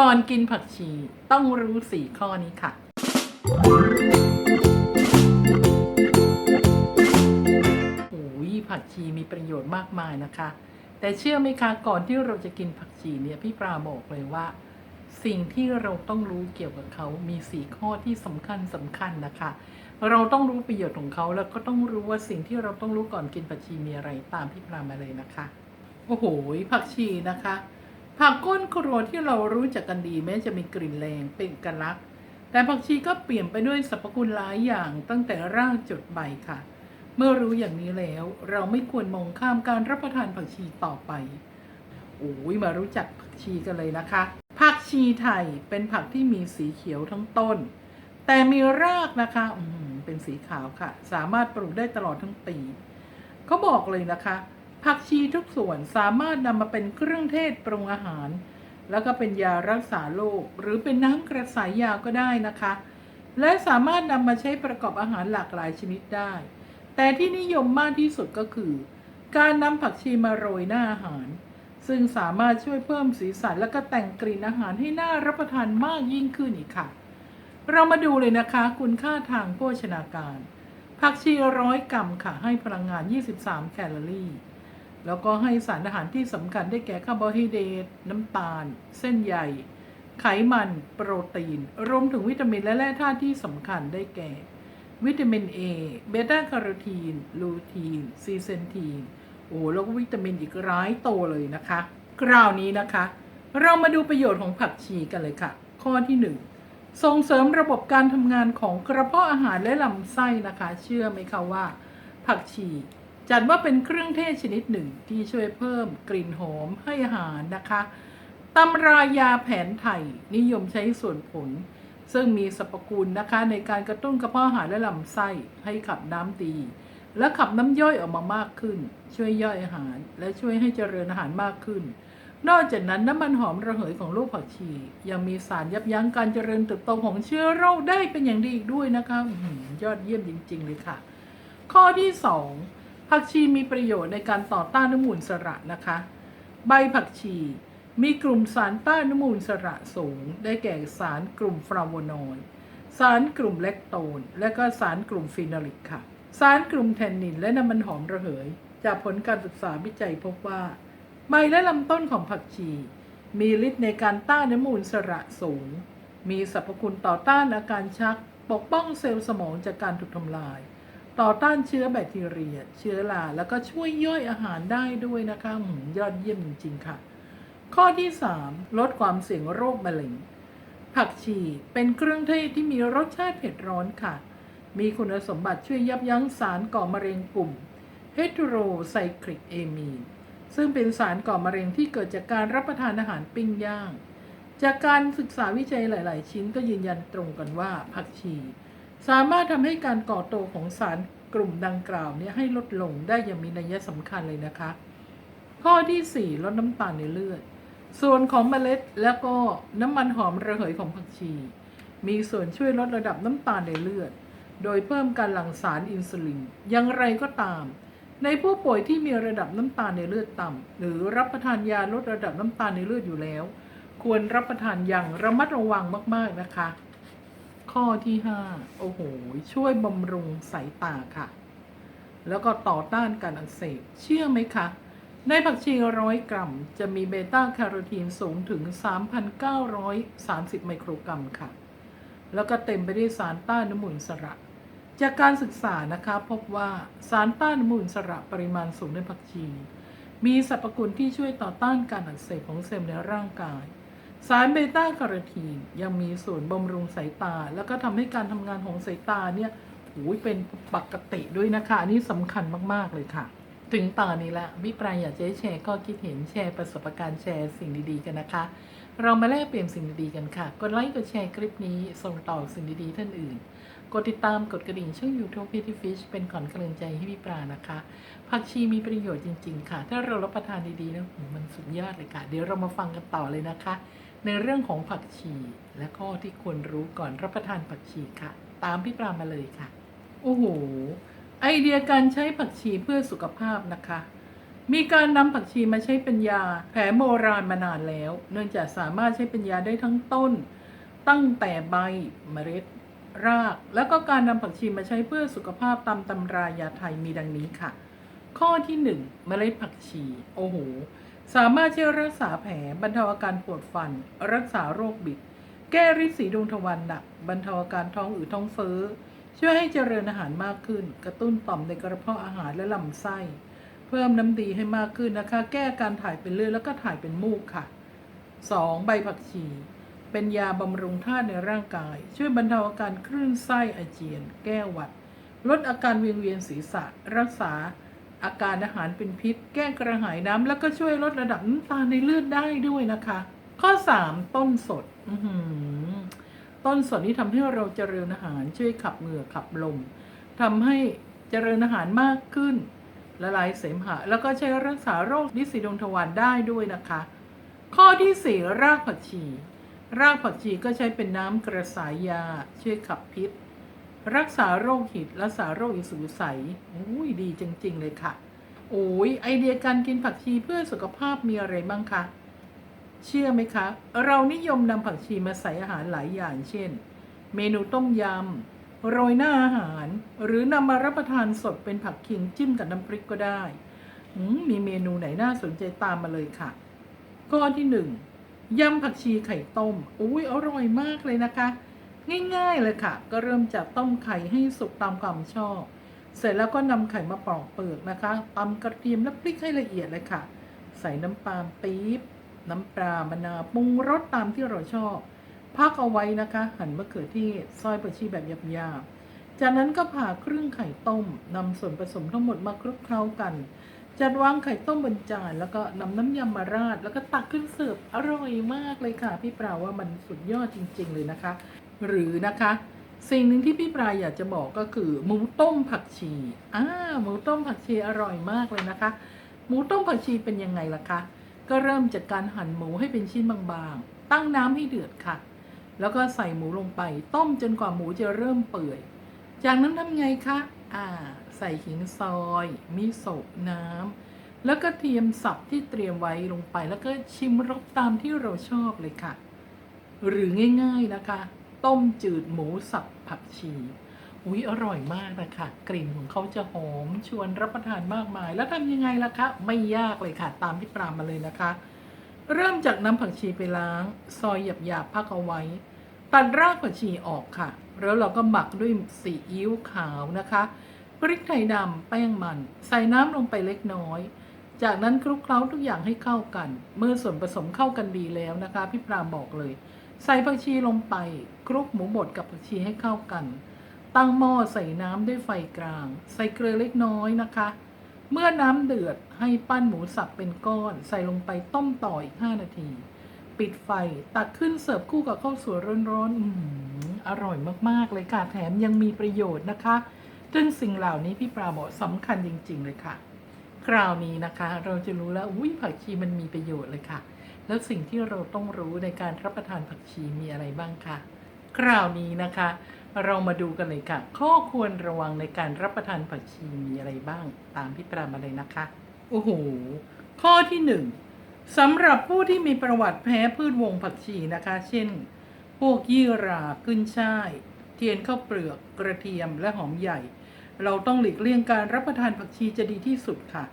ก่อนกินผักชีต้องรู้สี่ข้อนี้ค่ะ โอ้ยผักชีมีประโยชน์มากมายนะคะ แต่เชื่อไหมคะก่อนที่เราจะกินผักชีเนี่ยพี่ปราบอกเลยว่า สิ่งที่เราต้องรู้เกี่ยวกับเขามีสี่ข้อที่สำคัญสำคัญนะคะ เราต้องรู้ประโยชน์ของเขาแล้วก็ต้องรู้ว่าสิ่งที่เราต้องรู้ก่อนกินผักชีมีอะไรตามพี่ปรามาเลยนะคะ โอ้โหผักชีนะคะ ผักก้นครัวที่เรารู้จักกันดีแม้จะมีกลิ่นแรงเป็นกลักษณ์แต่ผักชีก็เปลี่ยนไปด้วยสรรพคุณหลายอย่างตั้งแต่รากจดใบค่ะ เมื่อรู้อย่างนี้แล้ว เราไม่ควรมองข้ามการรับประทานผักชีต่อไปโอ้ยมารู้จักผักชีกันเลยนะคะ ผักชีไทยเป็นผักที่มีสีเขียวทั้งต้น แต่มีรากนะคะเป็นสีขาวค่ะ สามารถปลูกได้ตลอดทั้งปีเขาบอกเลยนะคะ ผักชีทุกส่วนสามารถนำมาเป็นเครื่องเทศปรุงอาหาร แล้วก็เป็นยารักษาโรคหรือเป็นน้ำกระสายยาก็ได้นะคะ และสามารถนำมาใช้ประกอบอาหารหลากหลายชนิดได้ แต่ที่นิยมมากที่สุดก็คือ การนำผักชีมาโรยหน้าอาหาร ซึ่งสามารถช่วยเพิ่มสีสันและก็แต่งกลิ่นอาหารให้น่ารับประทานมากยิ่งขึ้นอีกค่ะ เรามาดูเลยนะคะ คุณค่าทางโภชนาการ ผักชีร้อยกรัมค่ะให้พลังงาน 23 แคลอรี่ แล้วก็ให้สารอาหารที่สำคัญได้แก่คาร์โบไฮเดรตน้ำตาล เส้นใยไขมัน โปรตีน รวมถึงวิตามินและแร่ธาตุที่สำคัญได้แก่ วิตามิน A เบต้าแคโรทีน ลูทีน ซีเซนทีน โอ้แล้วก็วิตามินอีกร้ายโตเลยนะคะ คราวนี้นะคะ เรามาดูประโยชน์ของผักชีกันเลยค่ะ ข้อที่ 1 ส่งเสริมระบบการทำงานของกระเพาะอาหารและลำไส้นะคะ เชื่อไหมคะว่า ผักชี จัดว่าเป็นเครื่องเทศชนิดหนึ่งที่ช่วยเพิ่มกลิ่นหอมให้อาหารนะคะตำรายาแผนไทยนิยมใช้ส่วนผล ซึ่งมีสรรพคุณนะคะในการกระตุ้นกระเพาะอาหารและลำไส้ให้ขับน้ำดี และขับน้ำย่อยออกมามากขึ้น ช่วยย่อยอาหาร และช่วยให้เจริญอาหารมากขึ้น นอกจากนั้นน้ำมันหอมระเหยของลูกผักชี ยังมีสารยับยั้งการเจริญเติบโตของเชื้อโรคได้เป็นอย่างดีอีกด้วยนะคะอยอดเยี่ยมจริง ๆ เลยค่ะ ข้อที่ 2 ผักชีมีประโยชน์ในการต่อต้านอนุมูลสระนะคะ ใบผักชีมีกลุ่มสารต้านอนุมูลสระสูง ได้แก่สารกลุ่มฟลาโวนอยด์สารกลุ่มเลคโตน และก็สารกลุ่มฟีนอลิกค่ะ สารกลุ่มแทนนินและน้ำมันหอมระเหย จากผลการศึกษาวิจัยพบว่า ใบและลำต้นของผักชี มีฤทธิ์ในการต้านอนุมูลสระสูง มีสรรพคุณต่อต้านอาการชัก ปกป้องเซลล์สมองจากการถูกทำลาย ต่อต้านเชื้อแบคทีเรีย เชื้อราแล้วก็ช่วยย่อยอาหารได้ด้วยนะคะหืมยอดเยี่ยมจริงๆค่ะ ข้อที่ 3 ลดความเสี่ยงโรคมะเร็ง ผักชีเป็นเครื่องเทศที่มีรสชาติเผ็ดร้อนค่ะ มีคุณสมบัติช่วยยับยั้งสารก่อมะเร็งกลุ่มเฮตโรไซคลิกเอมีนซึ่งเป็นสารก่อมะเร็งที่เกิดจากการรับประทานอาหารปิ้งย่าง จากการศึกษาวิจัยหลาย ๆ ชิ้นก็ยืนยันตรงกันว่าผักชี สามารถทำให้การก่อโตของสารกลุ่มดังกล่าวนี้ให้ลดลงได้อย่างมีนัยสำคัญเลยนะคะ ข้อที่ 4 ลดน้ำตาลในเลือด ส่วนของเมล็ดแล้วก็น้ำมันหอมระเหยของผักชี มีส่วนช่วยลดระดับน้ำตาลในเลือด โดยเพิ่มการหลั่งสารอินซูลิน อย่างไรก็ตาม ในผู้ป่วยที่มีระดับน้ำตาลในเลือดต่ำหรือรับประทานยาลดระดับน้ำตาลในเลือดอยู่แล้ว ควรรับประทานอย่างระมัดระวังมาก ๆนะคะ ข้อที่ 5 โอ้โห ช่วยบำรุงสายตาค่ะ แล้วก็ต่อต้านการอักเสบ เชื่อไหมคะ ในผักชีร้อยกรัม จะมีเบต้าแคโรทีนสูงถึง 3,930 ไมโครกรัมค่ะ แล้วก็เต็มไปด้วยสารต้านอนุมูลอิสระ จากการศึกษานะคะพบว่าสารต้านอนุมูลอิสระปริมาณสูงในผักชี มีสรรพคุณที่ช่วยต่อต้านการอักเสบของเซลล์ในร่างกาย สารเบต้าคาร์ทีนยังมีส่วนบำรุงสายตา แล้วก็ทำให้การทำงานของสายตาเนี่ยโอ้ยเป็นปกติด้วยนะคะ อันนี้สำคัญมาก ๆ เลยค่ะ ถึงตอนนี้ละวิปรายอยากจะแชร์ข้อคิดเห็นแชร์ประสบการณ์แชร์สิ่งดีๆกันนะคะ เรามาแลกเปลี่ยนสิ่งดีๆกันค่ะ กดไลค์กดแชร์คลิปนี้ส่งต่อสิ่งดีๆท่านอื่น กดติดตามกดกระดิ่งช่อง YouTube p ี t y Fish เป็นขวัญกำลังใจให้พี่ปลานะคะผักชีมีประโยชน์จริง ๆ ค่ะ ถ้าเรารับประทานดีๆนะมันสุดยอดเลยค่ะ เดี๋ยวเรามาฟังกันต่อเลยนะคะ ในเรื่องของผักชีและข้อที่ควรรู้ก่อนรับประทานผักชีค่ะ ตามพี่ปลามาเลยค่ะโอ้โห ไอเดียการใช้ผักชีเพื่อสุขภาพนะคะ มีการนำผักชีมาใช้เป็นยาแผนโบราณมานานแล้ว เนื่องจากสามารถใช้เป็นยาได้ทั้งต้น ตั้งแต่ใบเมล็ด ราก แล้วก็การนำผักชีมาใช้เพื่อสุขภาพตามตำรายาไทยมีดังนี้ค่ะ ข้อที่ 1 เมล็ดผักชี โอ้โห สามารถช่วยรักษาแผลบรรเทาอาการปวดฟัน รักษาโรคบิด แก้ริดสีดวงทวารหนักบรรเทาอาการท้องอืดท้องเฟ้อ ช่วยให้เจริญอาหารมากขึ้น กระตุ้นต่อมในกระเพาะอาหารและลำไส้ เพิ่มน้ำดีให้มากขึ้นนะคะ แก้การถ่ายเป็นเลือดแล้วก็ถ่ายเป็นมูกค่ะ 2. ใบผักชี เป็นยาบำรุงธาตุในร่างกาย ช่วยบรรเทาอาการคลื่นไส้อาเจียน แก้หวัด ลดอาการเวียงเวียนศีรษะ รักษา อาการอาหารเป็นพิษ แก้กระหายน้ำแล้วก็ช่วยลดระดับน้ำตาลในเลือดได้ด้วยนะคะ ข้อ 3 ต้นสด อื ต้นสดนี่ทำให้เราเจริญอาหารช่วยขับเหงื่อขับลมทำให้เจริญอาหารมากขึ้นละลายเสมหะ แล้วก็ใช้รักษาโรคลิสีดงทวารได้ด้วยนะคะ ข้อที่สี่รากผักชี รากผักชีก็ใช้เป็นน้ำกระสายยา ช่วยขับพิษ รักษาโรคหิดรักษาโรคอิสุกใสอุ้ยดีจริง ๆ เลยค่ะโอ้ยไอเดียการกินผักชีเพื่อสุขภาพมีอะไรบ้างคะ เชื่อไหมคะ เรานิยมนำผักชีมาใส่อาหารหลายอย่าง เช่น เมนูต้มยำ โรยหน้าอาหาร หรือนำมารับประทานสดเป็นผักขิงจิ้มกับน้ำพริกก็ได้มีเมนูไหนน่าสนใจตามมาเลยค่ะ ข้อที่หนึ่งยำผักชีไข่ต้มอุ้ยอร่อยมากเลยนะคะ ง่ายๆเลยค่ะ ก็เริ่มจากต้มไข่ให้สุกตามความชอบ เสร็จแล้วก็นำไข่มาปอกเปลือกนะคะตำกระเทียมและพริกให้ละเอียดเลยค่ะ ใส่น้ำปลาปี๊บ น้ำปลามะนาวปรุงรสตามที่เราชอบ พักเอาไว้นะคะ หั่นมะเขือเทศซอยผักชีแบบหยาบๆ จากนั้นก็ผ่าครึ่งไข่ต้มนำส่วนผสมทั้งหมดมาคลุกเคล้ากัน จัดวางไข่ต้มบนจานแล้วก็นำน้ำยำมาราด แล้วก็ตักขึ้นเสิร์ฟอร่อยมากเลยค่ะ พี่ปราว่ามันสุดยอดจริง ๆ เลยนะคะ หรือนะคะ สิ่งหนึ่งที่พี่ปราอยากจะบอกก็คือ หมูต้มผักชีอ่าหมูต้มผักชีอร่อยมากเลยนะคะ หมูต้มผักชีเป็นยังไงล่ะคะ ก็เริ่มจากการหั่นหมูให้เป็นชิ้นบางๆ ตั้งน้ำให้เดือดค่ะ แล้วก็ใส่หมูลงไปต้มจนกว่าหมูจะเริ่มเปื่อย จากนั้นทำไงคะ อ่า ใส่หินซอย มิโซะน้ำ แล้วก็เทียมสับที่เตรียมไว้ลงไป แล้วก็ชิมรสตามที่เราชอบเลยค่ะ หรือง่ายๆนะคะ ต้มจืดหมูสับผักชี อุ๊ยอร่อยมากนะคะ กลิ่นของเขาจะหอมชวนรับประทานมากมาย แล้วทำยังไงล่ะคะ ไม่ยากเลยค่ะ ตามที่ปรามมาเลยนะคะ เริ่มจากนำผักชีไปล้าง ซอยหยาบๆพักเอาไว้ ตัดรากผักชีออกค่ะ แล้วเราก็หมักด้วยซีอิ๊วขาวนะคะพริกไทยดำแป้งมัน ใส่น้ำลงไปเล็กน้อย จากนั้นคลุกเคล้าทุกอย่างให้เข้ากัน เมื่อส่วนผสมเข้ากันดีแล้วนะคะ พี่ปรามบอกเลย ใส่ผักชีลงไปคลุกหมูบดกับผักชีให้เข้ากัน ตั้งหม้อใส่น้ำด้วยไฟกลาง ใส่เกลือเล็กน้อยนะคะ เมื่อน้ำเดือดให้ปั้นหมูสับเป็นก้อน ใส่ลงไปต้มต่ออีก 5 นาที ปิดไฟตักขึ้นเสิร์ฟคู่กับข้าวสวยร้อนๆออร่อยมากๆเลยค่ะ แถมยังมีประโยชน์นะคะซึ่งสิ่งเหล่านี้พี่ปราบอกสำคัญจริง ๆ เลยค่ะ คราวนี้นะคะ เราจะรู้แล้วอุ้ยผักชีมันมีประโยชน์เลยค่ะ แล้วสิ่งที่เราต้องรู้ในการรับประทานผักชีมีอะไรบ้างคะ คราวนี้นะคะ เรามาดูกันเลยค่ะ ข้อควรระวังในการรับประทานผักชีมีอะไรบ้างตามพี่ปรามาเลยนะคะ โอ้โห ข้อที่หนึ่งสำหรับผู้ที่มีประวัติแพ้พืชวงผักชีนะคะ เช่น พวกยี่หราขึ้นช่าย เทียนข้าวเปลือกกระเทียมและหอมใหญ่ เราต้องหลีกเลี่ยงการรับประทานผักชีจะดีที่สุดค่ะ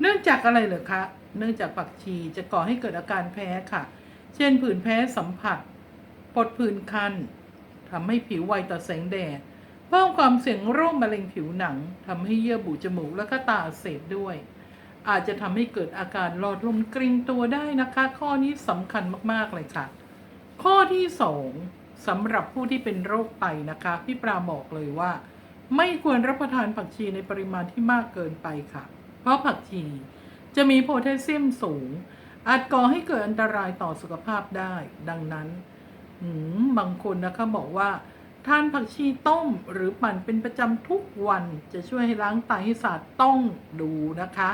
เนื่องจากอะไรเหรอคะ เนื่องจากผักชีจะก่อให้เกิดอาการแพ้ค่ะ เช่นผื่นแพ้สัมผัส ปดผื่นคันทำให้ผิวไวต่อแสงแดดเพิ่มความเสี่ยงโรคมะเร็งผิวหนังทำให้เยื่อบุจมูกและก็ตาเสบด้วย อาจจะทำให้เกิดอาการหลอดลมกริงตัวได้นะคะ ข้อนี้สำคัญมากๆเลยค่ะ ข้อที่สองสำหรับผู้ที่เป็นโรคไตนะคะพี่ปราบอกเลยว่า ไม่ควรรับประทานผักชีในปริมาณที่มากเกินไปค่ะ เพราะผักชีจะมีโพแทสเซียมสูง อาจก่อให้เกิดอันตรายต่อสุขภาพได้ ดังนั้น บางคนนะคะบอกว่าทานผักชีต้มหรือปั่นเป็นประจำทุกวันจะช่วยให้ล้างไตให้สะอาดต้องดูนะคะ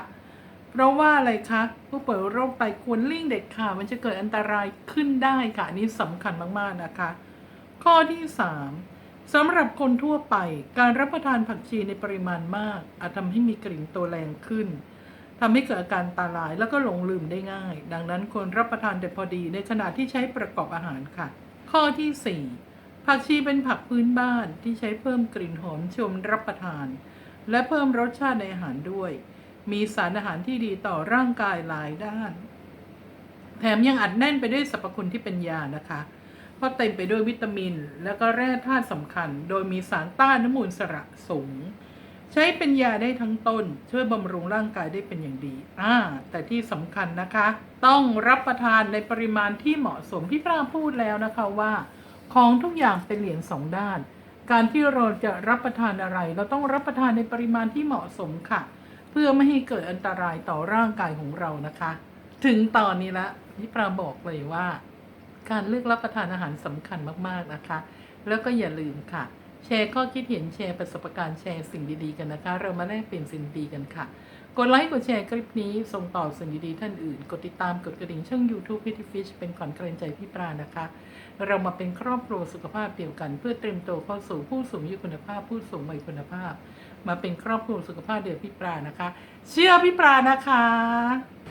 เพราะว่าอะไรคะผู้ป่วยโรคไตควรเลี่ยงเด็ดขาดมันจะเกิดอันตรายขึ้นได้ค่ะอันนี้สำคัญมากๆนะคะ ข้อที่ 3สำหรับคนทั่วไปการรับประทานผักชีในปริมาณมาก อาจทำให้มีกลิ่นตัวแรงขึ้นทำให้เกิดอาการตาลายแล้วก็หลงลืมได้ง่าย ดังนั้นควรรับประทานแต่พอดีในขณะที่ใช้ประกอบอาหารค่ะ ข้อที่ 4 ผักชีเป็นผักพื้นบ้านที่ใช้เพิ่มกลิ่นหอมชมรับประทาน และเพิ่มรสชาติในอาหารด้วย มีสารอาหารที่ดีต่อร่างกายหลายด้าน แถมยังอัดแน่นไปด้วยสรรพคุณที่เป็นยานะคะเพราะเต็มไปด้วยวิตามิน และก็แร่ธาตุสำคัญ โดยมีสารต้านอนุมูลสระสูง ใช้เป็นยาได้ทั้งต้น ช่วยบำรุงร่างกายได้เป็นอย่างดี อ่า แต่ที่สำคัญนะคะ ต้องรับประทานในปริมาณที่เหมาะสมพี่ปราพูดแล้วนะคะว่า ของทุกอย่างเป็นเหรียญสองด้าน การที่เราจะรับประทานอะไร เราต้องรับประทานในปริมาณที่เหมาะสมค่ะ เพื่อไม่ให้เกิดอันตรายต่อร่างกายของเรานะคะ ถึงตอนนี้ละพี่ปราบอกเลยว่า การเลือกรับประทานอาหารสำคัญมากๆนะคะ แล้วก็อย่าลืมค่ะ แชร์ข้อคิดเห็นแชร์ประสบการณ์แชร์สิ่งดีๆกันนะคะ เรามาแลกเปลี่ยนสิ่งดีกันค่ะ กดไลค์กดแชร์คลิปนี้ส่งต่อสิ่งดีๆท่านอื่น กดติดตามกดกระดิ่งช่อง YouTube พิธีฟิชเป็นขวัญกำลังใจพี่ปรานะคะ เรามาเป็นครอบครัวสุขภาพเดียวกัน เพื่อเตรียมตัวเข้าสู่ผู้สูงอายุคุณภาพ ผู้สูงวัยคุณภาพ มาเป็นครอบครัวสุขภาพเดียวพี่ปรานะคะ เชื่อพี่ปรานะคะ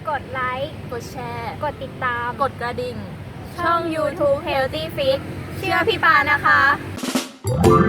กดไลค์ กดแชร์ กดติดตาม กดกระดิ่ง ช่อง YouTube Healthy Fit เชื่อพี่ปานะคะ